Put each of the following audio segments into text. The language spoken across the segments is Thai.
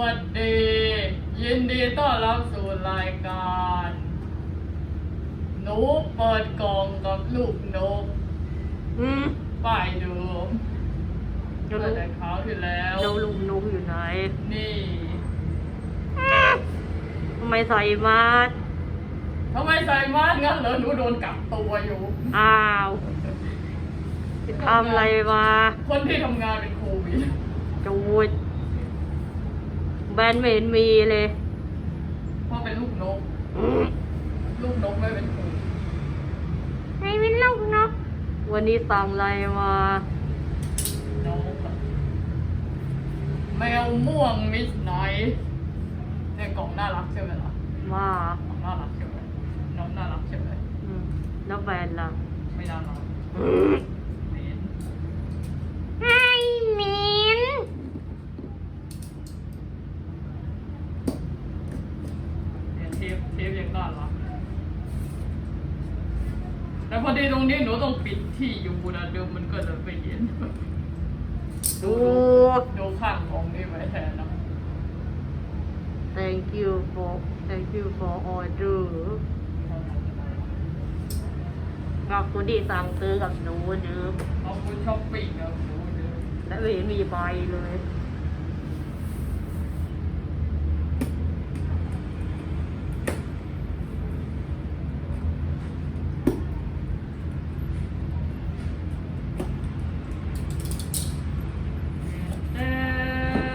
วัสดี ยินดีต้อนรับสู่รายการ หนูเปิดกล่องกับลูกนกอืมป้ายเดิมเดี๋ยวเมื่ลูอกแต่คราวที่แล้วเดี๋ยวลุงนุกอยู่ไหนนี่ทำไมใส่มาสก์ทำไมใส่มาสก์งั้นเหรอหนูโดนกักตัวอยู่ อ้าวทำอะไรมาคนที่ทำงานเป็นโควิด จูด แบรนด์ไม่เห็นมีเลยเพราะเป็นลูกนกอืมลูกนกไม่เป็นโควิดให้เป็นลูกนก วันนี้สั่งอะไรมานกอะแมวม่วงมิสไนท์เนี่ยกล่องน่ารักใช่ไหมล่ะว่าน้องน่ารักใช่ไหมน้องน่ารักใช่ไหมอืมแล้วแบรนด์ล่ะไม่น่ารัก อืม เหม็น ให้มิน เนี่ยเทปเทปยังน่ารัก แต่พอดีตรงนี้หนูต้องปิดที่อยู่บนะเดิมมันก็เลยไม่เห็นดู ดูข้างของนี่ไว้แทนนะ thank you for thank you for order ก็คุณดีสั่งซื้อกับหนูเดิมขอบคุณช้อปปิ้งครับหนูเดิมและไม่เห็นมีใบเลย เอิ่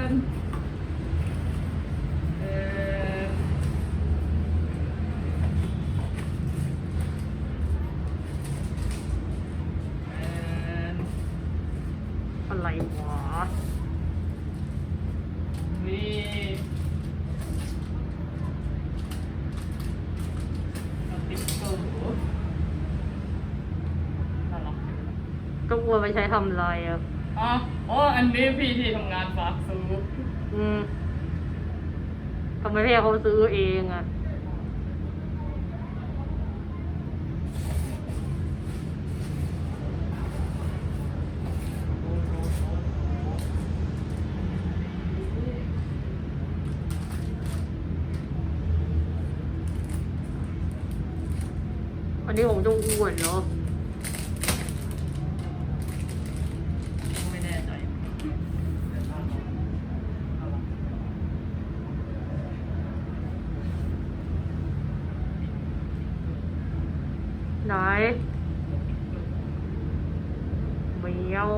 มเอิ่มเอิ่ม อะไรวะ มีสติ๊กเกอร์น่ารักจัง ก็กลัวไปใช้ทำอะไรอะอ๋ออ๋ออันนี้พี่ที่ทำงานฝากซื้ออืมทำไมพี่เขาซื้อเองอะอันนี้ผมต้องอ้วนเนาะ ไม่แน่ใจแต่น่ารักน่ารัก ไหนเมียว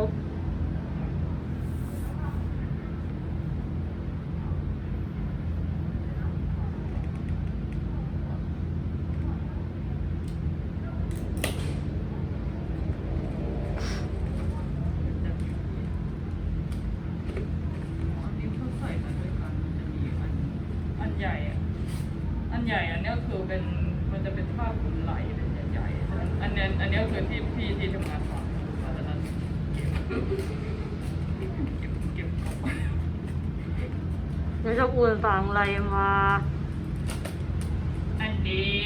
อันนี้เขาใส่มาด้วยกันมันจะมีอันใหญ่อันใหญ่อันเนี้ยคือเป็นมันจะเป็นผ้าขนไหล่เป็น อันเนี้ยอันเนี้ยคือที่พี่ที่ทำงานฝากเพราะฉะนั้นเก็บเก็บเก็บของแล้วเจ้าอ้วนสั่งอะไรมาอันนี้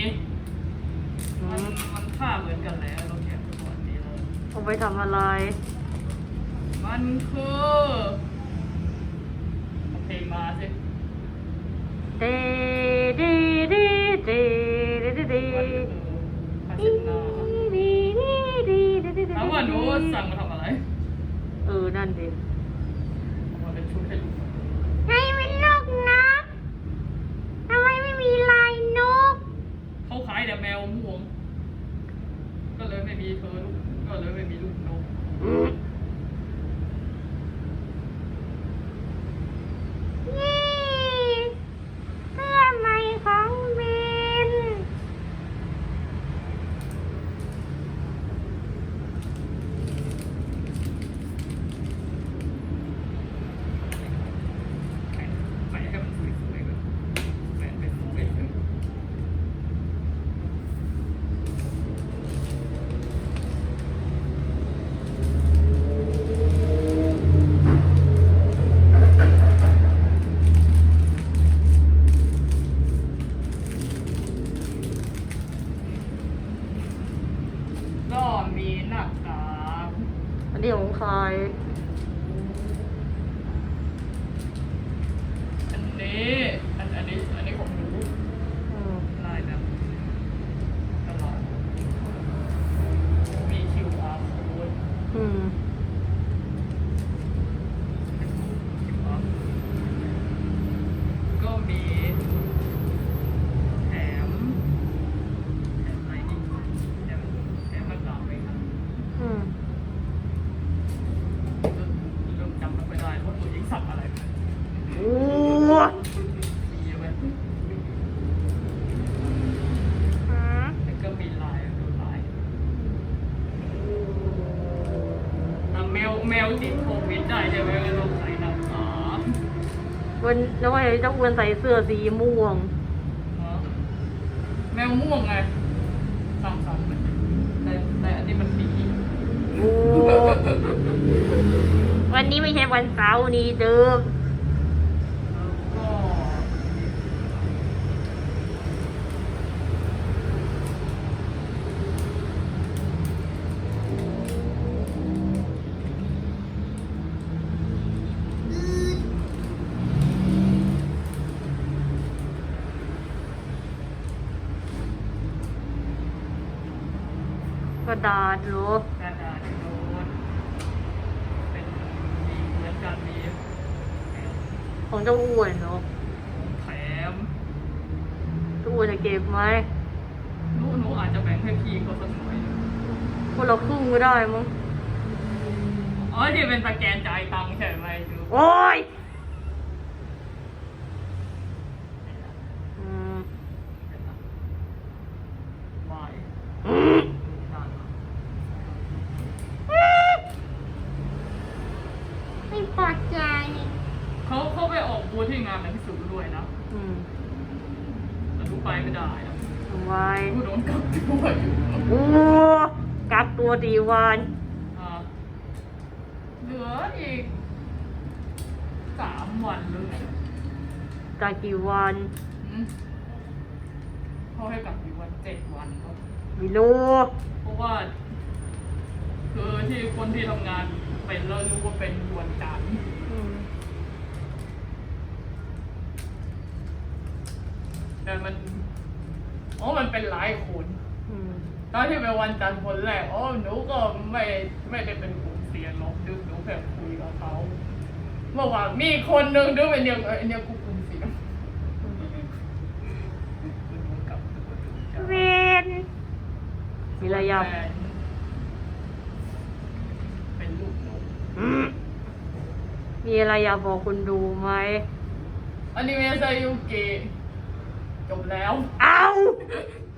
อืมันมมันค่าเหมือนกันแล้วเราเก็บก่อนนี้เลยเอาไปทำอะไร มันคือเอาเพลงมาสิ เดเดเดเดเดเดเด มันคือผ้าเช็ดหน้าถามว่าหนูสั่งมาทำอะไร เออ นั่นดิ มาเป็นชุดให้ลูก ให้เป็นนกนะทำไมไม่มีลายนก เขาขายแต่แมวม่วง ก็เลย ไม่มีเธอลูกก็เลยไม่มีลูกนก แมวติดโควิดได้ใช่ไหมไม่ต้องใส่ดำวันน้องไอ้เจ้าควรใส่เสื้อสีม่วงแมวม่วงไงสองสองแต่แต่อันนี้มันสีวันนี้ไม่ใช่วันเสาร์นี่เดิม ระดาษเหรอกระดาษโน้ตเป็นมีเหมือนกันมีของเจ้าอ้วนเนาะแถมเจ้าอ้วนจะเก็บไหมหนูหนูอาจจะแบ่งให้พี่เขาสักหน่อยหนึ่งคนละครึ่งก็ได้มั้งอ๋อที่เป็นสแกนจ่ายตังค์ใช่ไหมดูโอ้ยอืม ไม่ อืม นั่น ไม่พอใจ เขาเขาไปออกบูธที่งานหนังสือด้วยนะ อืม แต่ดูไป ไม่ได้นะทำไมดูโดนกักด้วยโอ้กักตัวดีวันอ่าเหลืออีกสามวันเลยกักกี่วันอืมเขาให้กักอยู่วันเจ็ดวันครับไม่รู้เพราะว่า คือที่คนที่ทำงานเป็นแล้วรู้ว่าเป็นวันจันทร์อืมแต่มัน อ๋อมันเป็นหลายคนอืมตอนที่เป็นวันจันทร์คนแรกอ๋อหนูก็ไม่ไม่ได้เป็นกลุ่มเสี่ยงหรอกดูหนูแค่คุยกับเขาเมื่อวานมีคนหนึ่งดูเป็นยังไงเนี่ยกูกลุ่มเสี่ยงคุณหนูกลับตัวดูจ้ะเวนมีอะไรอยากแฟนเป็นลูกนกอืมมีอะไรอยากบอกคุณดูไหมอนิเมะไซยุกิ จบแล้วเอา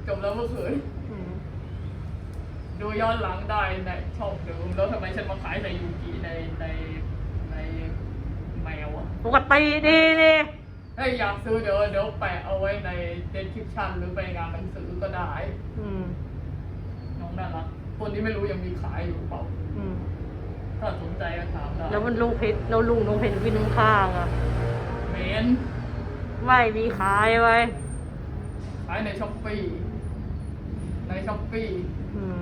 จบแล้วเมื่อคืนอืมดูย้อนหลังได้ในช่องเดิมแล้วทำไมฉันมาขายไซยุกิในในในแมวอะปกติดีดีถ้าอยากซื้อเดี๋ยวเดี๋ยวแปะเอาไว้ใน description หรือไปงานหนังสือก็ได้ อืมน้องน่ารักตัวนี้ไม่รู้ยังมีขายอยู่เปล่า อืมถ้าสนใจก็ถามได้แล้วมันลุงเพชรแล้วลุงน้องเพชรวินข้างๆอะ เมน ไม่มีขายไว้ ขายในช้อปปี้ในช้อปปี้อืม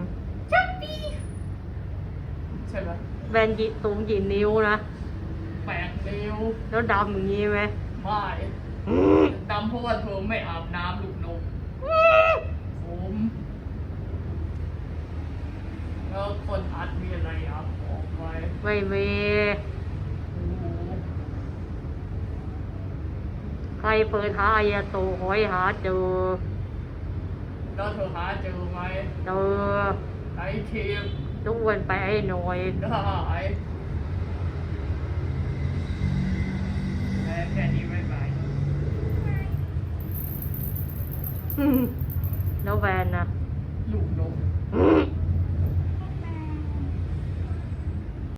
ช้อปปี้ใช่ไหมแบนกี่สูงกี่นิ้วนะแปดนิ้วแล้วดำอย่างนี้ไหมไม่อืมดำเพราะว่าเธอไม่อาบน้ำลูกนกผมแล้วคนอัดมีอะไรอัพออกไว้ไม่มี โอ้โห ใครเปิดหาอายาโตขอให้หาเจอแล้วเธอหาเจอไหมเจอไอคลิปทุกวันไปไอ้หน่อยได้แค่แค่นี้ไม่ไปอืมแล้วแบนนะลูกนกอืม